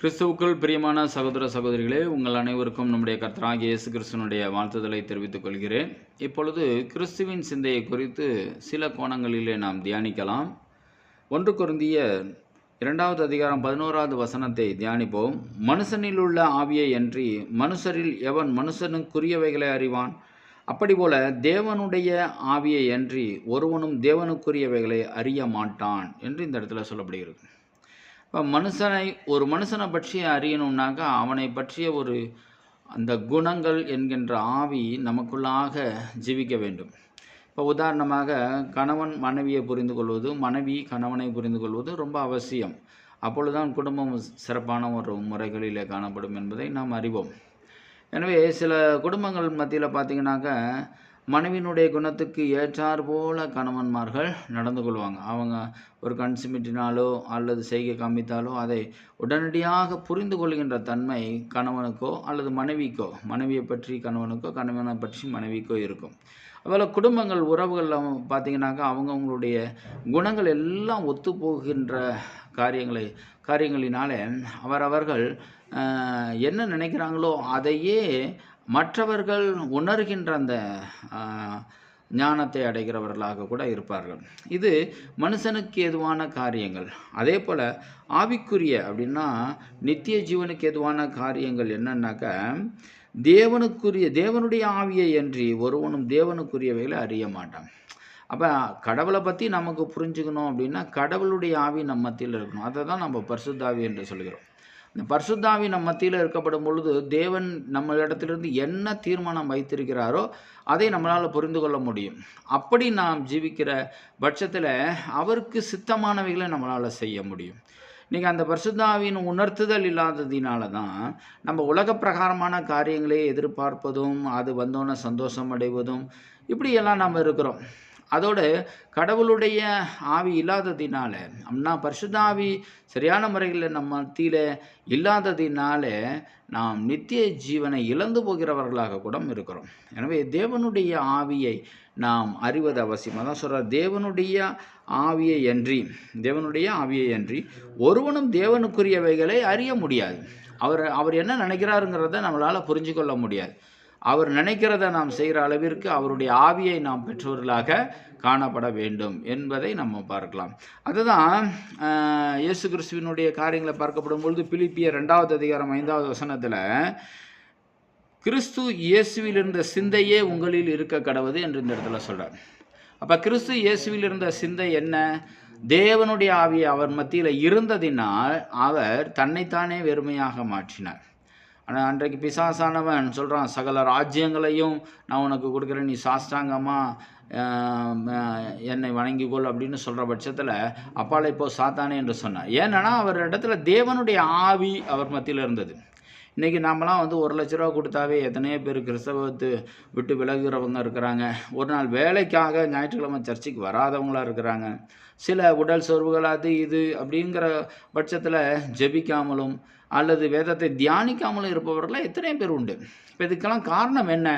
கிறிஸ்துவுக்குள் பிரியமான சகோதர சகோதரிகளே உங்கள் அனைவருக்கும் நம்முடைய கர்த்தராக இயேசு கிறிஸ்துவனுடைய வாழ்த்துதலை தெரிவித்துக் கொள்கிறேன். இப்பொழுது கிறிஸ்துவின் சிந்தையை குறித்து சில கோணங்களிலே நாம் தியானிக்கலாம். ஒன்று குருந்திய இரண்டாவது அதிகாரம் பதினோராவது வசனத்தை தியானிப்போம். மனுஷனில் உள்ள ஆவியை அன்றி மனுஷரில் எவன் மனுஷனுக்குரியவைகளை அறிவான்? அப்படி போல தேவனுடைய ஆவியை அன்றி ஒருவனும் தேவனுக்குரியவைகளை அறிய மாட்டான் என்று இந்த இடத்துல சொல்லப்படுகிறது. இப்போ மனுஷனை ஒரு மனுஷனை பற்றி அறியணும்னாக்கா அவனை பற்றிய ஒரு அந்த குணங்கள் என்கின்ற ஆவி நமக்குள்ளாக ஜீவிக்க வேண்டும். இப்போ உதாரணமாக கணவன் மனைவியை புரிந்து கொள்வது மனைவி கணவனை புரிந்து கொள்வது ரொம்ப அவசியம். அப்பொழுதுதான் குடும்பம் சிறப்பான ஒரு முறைகளிலே காணப்படும் என்பதை நாம் அறிவோம். எனவே சில குடும்பங்கள் மத்தியில் பார்த்திங்கனாக்கா மனைவியினுடைய குணத்துக்கு ஏற்றார் போல கணவன்மார்கள் நடந்து கொள்வாங்க. அவங்க ஒரு கண் சிமிட்டினாலோ அல்லது செய்கை காமித்தாலோ அதை உடனடியாக புரிந்து கொள்கின்ற தன்மை கணவனுக்கோ அல்லது மனைவிக்கோ மனைவியை பற்றி கணவனுக்கோ கணவனை பற்றி மனைவிக்கோ இருக்கும். அதுபோல் குடும்பங்கள் உறவுகளில் பார்த்தீங்கன்னாக்கா அவங்கவுங்களுடைய குணங்கள் எல்லாம் ஒத்து போகின்ற காரியங்களை காரியங்களினாலே அவரவர்கள் என்ன நினைக்கிறாங்களோ அதையே மற்றவர்கள் உணர்கின்ற அந்த ஞானத்தை அடைகிறவர்களாக கூட இருப்பார்கள். இது மனுஷனுக்கு எதுவான காரியங்கள். அதே போல் ஆவிக்குரிய அப்படின்னா நித்திய ஜீவனுக்கு எதுவான காரியங்கள் என்னன்னாக்க தேவனுக்குரிய தேவனுடைய ஆவியை அன்றி ஒருவனும் தேவனுக்குரியவைகளை அறிய மாட்டான். அப்போ கடவுளை பற்றி நமக்கு புரிஞ்சுக்கணும் அப்படின்னா கடவுளுடைய ஆவி நம்ம மத்தியில் இருக்கணும். அதை தான் நம்ம பரிசுத்தாவி என்று சொல்கிறோம். இந்த பரிசுத்தாவி நம் மத்தியில் இருக்கப்படும் பொழுது தேவன் நம்ம இடத்திலிருந்து என்ன தீர்மானம் வைத்திருக்கிறாரோ அதை நம்மளால் புரிந்து கொள்ள முடியும். அப்படி நாம் ஜீவிக்கிற பட்சத்தில் அவருக்கு சித்தமானவைகளை நம்மளால் செய்ய முடியும். நீங்கள் அந்த பரிசுத்தாவின் உணர்த்துதல் இல்லாததினால தான் நம்ம உலக பிரகாரமான காரியங்களை எதிர்பார்ப்பதும் அது வந்தோன்னே சந்தோஷம் அடைவதும் இப்படியெல்லாம் நம்ம இருக்கிறோம். அதோடு கடவுளுடைய ஆவி இல்லாததினால அம்னா பரிசுதாவி சரியான முறையில் நம்ம மத்தியில் இல்லாததினால நாம் நித்திய ஜீவனை இழந்து போகிறவர்களாக கூட இருக்கிறோம். எனவே தேவனுடைய ஆவியை நாம் அறிவது அவசியம். அதான் சொல்கிறார் தேவனுடைய ஆவியை அன்றி தேவனுடைய ஆவியை அன்றி ஒருவனும் தேவனுக்குரியவைகளை அறிய முடியாது. அவர் அவர் என்ன நினைக்கிறாருங்கிறத நம்மளால் புரிஞ்சு கொள்ள முடியாது. அவர் நினைக்கிறத நாம் செய்கிற அளவிற்கு அவருடைய ஆவியை நாம் பெற்றவர்களாக காணப்பட வேண்டும் என்பதை நம்ம பார்க்கலாம். அதுதான் இயேசு கிறிஸ்துவினுடைய காரியங்களை பார்க்கப்படும் பொழுது பிலிப்பிய ரெண்டாவது அதிகாரம் ஐந்தாவது வசனத்தில் கிறிஸ்து இயேசுவில் இருந்த சிந்தையே உங்களில் இருக்க கடவுது என்று இந்த இடத்துல சொல்கிறார் அப்போ கிறிஸ்து இயேசுவில் இருந்த சிந்தை என்ன? தேவனுடைய ஆவி அவர் மத்தியில் இருந்ததினால் அவர் தன்னைத்தானே வெறுமையாக மாற்றினார். ஆனால் அன்றைக்கு பிசாசானவன் சொல்கிறான் சகல ராஜ்யங்களையும் நான் உனக்கு கொடுக்குறேன் நீ சாஸ்தாங்கமாக என்னை வணங்கிக்கொள் அப்படின்னு சொல்கிற பட்சத்தில் அப்பாலை இப்போ சாத்தானே என்று சொன்னார் ஏன்னா அவர் இடத்துல தேவனுடைய ஆவி அவர் மத்தியில் இருந்தது. இன்றைக்கி நாமெல்லாம் வந்து ஒரு லட்ச ரூபா கொடுத்தாவே எத்தனையோ பேர் கிறிஸ்தவத்து விட்டு விலகுறவங்க இருக்கிறாங்க. ஒரு நாள் வேலைக்காக ஞாயிற்றுக்கிழமை சர்ச்சுக்கு வராதவங்களா இருக்கிறாங்க. சில உடல் சோர்வுகள் அது இது அப்படிங்கிற பட்சத்தில் ஜெபிக்காமலும் அல்லது வேதத்தை தியானிக்காமலும் இருப்பவர்களாக எத்தனை பேர் உண்டு. இப்போ இதுக்கெல்லாம் காரணம் என்ன?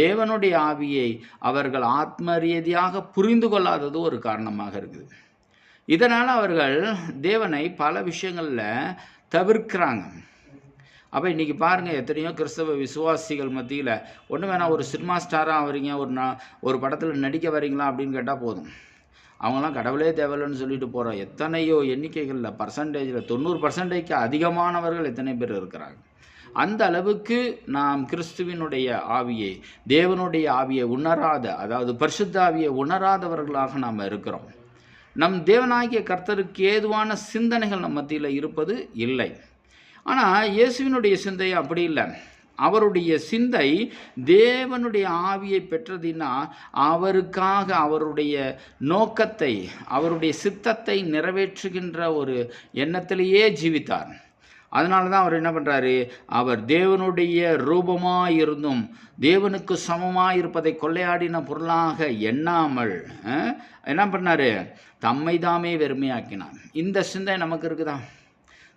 தேவனுடைய ஆவியை அவர்கள் ஆத்ம ரீதியாக புரிந்து கொள்ளாதது ஒரு காரணமாக இருக்குது. இதனால் அவர்கள் தேவனை பல விஷயங்களில் தவிர்க்கிறாங்க. அப்போ இன்றைக்கி பாருங்கள் எத்தனையோ கிறிஸ்தவ விசுவாசிகள் மத்தியில் ஒன்று வேணால் ஒரு சினிமா ஸ்டாராக வரீங்க ஒரு நான் ஒரு படத்தில் நடிக்க வரீங்களா? அப்படின்னு கேட்டால் போதும். அவங்களாம் கடவுளே தேவையில்லைன்னு சொல்லிட்டு போகிறோம் எத்தனையோ எண்ணிக்கைகளில் பர்சன்டேஜில் தொண்ணூறு பர்சன்டேஜ்க்கு அதிகமானவர்கள் எத்தனை பேர் இருக்கிறாங்க? அந்த அளவுக்கு நாம் கிறிஸ்துவினுடைய ஆவியை தேவனுடைய ஆவியை உணராத அதாவது பரிசுத்த ஆவியை உணராதவர்களாக நாம் இருக்கிறோம். நம் தேவனாகிய கர்த்தருக்கு ஏதுவான சிந்தனைகள் நம் மத்தியில் இருப்பது இல்லை. ஆனால் இயேசுவினுடைய சிந்தை அப்படி இல்லை. அவருடைய சிந்தை தேவனுடைய ஆவியை பெற்றதினா அவருக்காக அவருடைய நோக்கத்தை அவருடைய சித்தத்தை நிறைவேற்றுகின்ற ஒரு எண்ணத்திலேயே ஜீவித்தார். அதனால தான் அவர் என்ன பண்ணுறாரு அவர் தேவனுடைய ரூபமாக இருந்தும் தேவனுக்கு சமமாக இருப்பதை கொள்ளையாடின பொருளாக எண்ணாமல் என்ன பண்ணார்? தம்மை தாமே வெறுமையாக்கினார். இந்த சிந்தை நமக்கு இருக்குதா?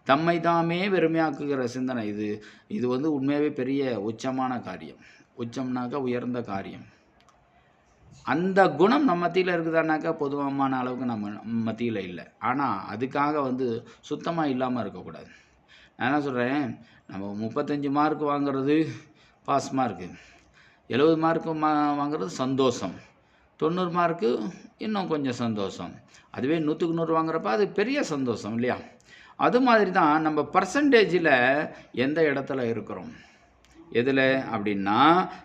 தம்மை தாமே வெறுமையாக்குகிற சிந்தனை இது. இது வந்து உண்மையாகவே பெரிய உச்சமான காரியம். உச்சம்னாக்கா உயர்ந்த காரியம். அந்த குணம் நம்ம மத்தியில் இருக்குதானாக்கா பொதுவான அளவுக்கு நம்ம மத்தியில் இல்லை. ஆனால் அதுக்காக வந்து சுத்தமாக இல்லாமல் இருக்கக்கூடாது. நான் என்ன சொல்கிறேன் நம்ம முப்பத்தஞ்சு மார்க் வாங்குறது பாஸ் மார்க்கு. எழுபது மார்க்கு மா வாங்குறது சந்தோஷம். தொண்ணூறு மார்க்கு இன்னும் கொஞ்சம் சந்தோஷம். அதுவே நூற்றுக்கு நூறு வாங்குறப்ப அது பெரிய சந்தோஷம் இல்லையா? அது மாதிரி தான் நம்ம பர்சன்டேஜில் எந்த இடத்துல இருக்கிறோம்? எதில்? அப்படின்னா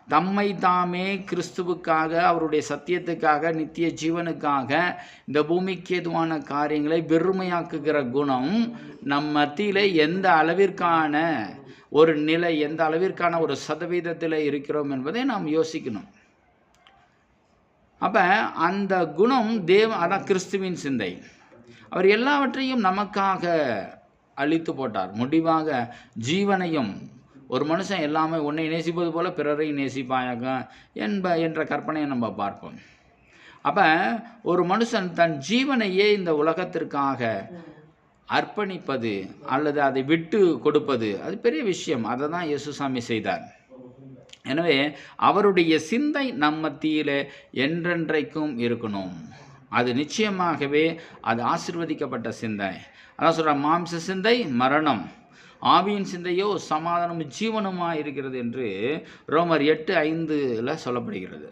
தம்மை தாமே கிறிஸ்துவுக்காக அவருடைய சத்தியத்துக்காக நித்திய ஜீவனுக்காக இந்த பூமிக்கு எதுவான காரியங்களை வெறுமையாக்குகிற குணம் நம் மத்தியில் எந்த அளவிற்கான ஒரு நிலை எந்த அளவிற்கான ஒரு சதவீதத்தில் இருக்கிறோம் என்பதை நாம் யோசிக்கணும். அப்போ அந்த குணம் தேவ அதான் கிறிஸ்துவின் சிந்தை. அவர் எல்லாவற்றையும் நமக்காக அழித்து போட்டார். முடிவாக ஜீவனையும் ஒரு மனுஷன் எல்லாமே உன்னை நேசிப்பது போல பிறரை நேசிப்பாயாக என்ப என்ற கற்பனையை நம்ம பார்ப்போம். அப்போ ஒரு மனுஷன் தன் ஜீவனையே இந்த உலகத்திற்காக அர்ப்பணிப்பது அல்லது அதை விட்டு கொடுப்பது அது பெரிய விஷயம். அதை தான் இயேசுசாமி செய்தார். எனவே அவருடைய சிந்தை நம்ம தீயில என்றென்றைக்கும் இருக்கணும். அது நிச்சயமாகவே அது ஆசிர்வதிக்கப்பட்ட சிந்தை. அதான் சொல்கிற மாம்ச சிந்தை மரணம். ஆவியின் சிந்தையோ சமாதானமும் ஜீவனமாக இருக்கிறது என்று ரோமர் எட்டு ஐந்துல சொல்லப்படுகிறது.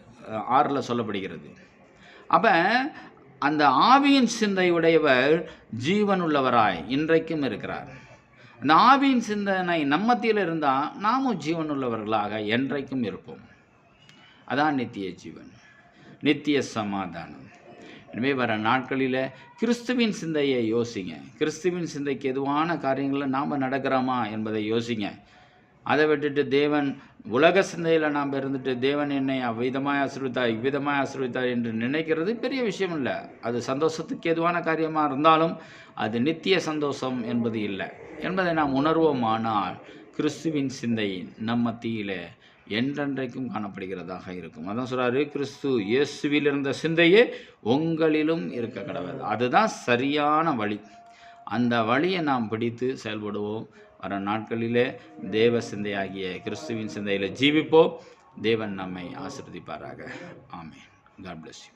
ஆறில் சொல்லப்படுகிறது. அப்போ அந்த ஆவியின் சிந்தை உடையவர் ஜீவனுள்ளவராய் இன்றைக்கும் இருக்கிறார். அந்த ஆவியின் சிந்தனை நம்மத்தியில் இருந்தால் நாமும் ஜீவனுள்ளவர்களாக என்றைக்கும் இருப்போம். அதான் நித்திய ஜீவன். நித்திய சமாதானம். எனவே வர நாட்களில் கிறிஸ்துவின் சிந்தையை யோசிங்க. கிறிஸ்துவின் சிந்தைக்கு எதுவான காரியங்களில் நாம் நடக்கிறோமா என்பதை யோசிங்க. அதை விட்டுட்டு தேவன் உலக சிந்தையில் நாம் இருந்துட்டு தேவன் என்னை அவ்விதமாய் ஆசிர்வித்தார் இவ்விதமாய் ஆசிர்வித்தார் என்று நினைக்கிறது பெரிய விஷயம் இல்லை. அது சந்தோஷத்துக்கு எதுவான காரியமாக இருந்தாலும் அது நித்திய சந்தோஷம் என்பது இல்லை. என்பதை நாம் உணர்வோமானால் கிறிஸ்துவின் சிந்தை நம் மத்தியிலே என்றென்றைக்கும் காணப்படுகிறதாக இருக்கும். அதான் சொல்கிறார் கிறிஸ்து இயேசுவில் இருந்த சிந்தையே உங்களிலும் இருக்க கடவுள். அதுதான் சரியான வழி. அந்த வழியை நாம் பிடித்து செயல்படுவோம். வர நாட்களிலே தேவ சிந்தையாகிய கிறிஸ்துவின் சிந்தையில் ஜீவிப்போம். தேவன் நம்மை ஆசிர்வதிப்பாராக. ஆமென். God bless you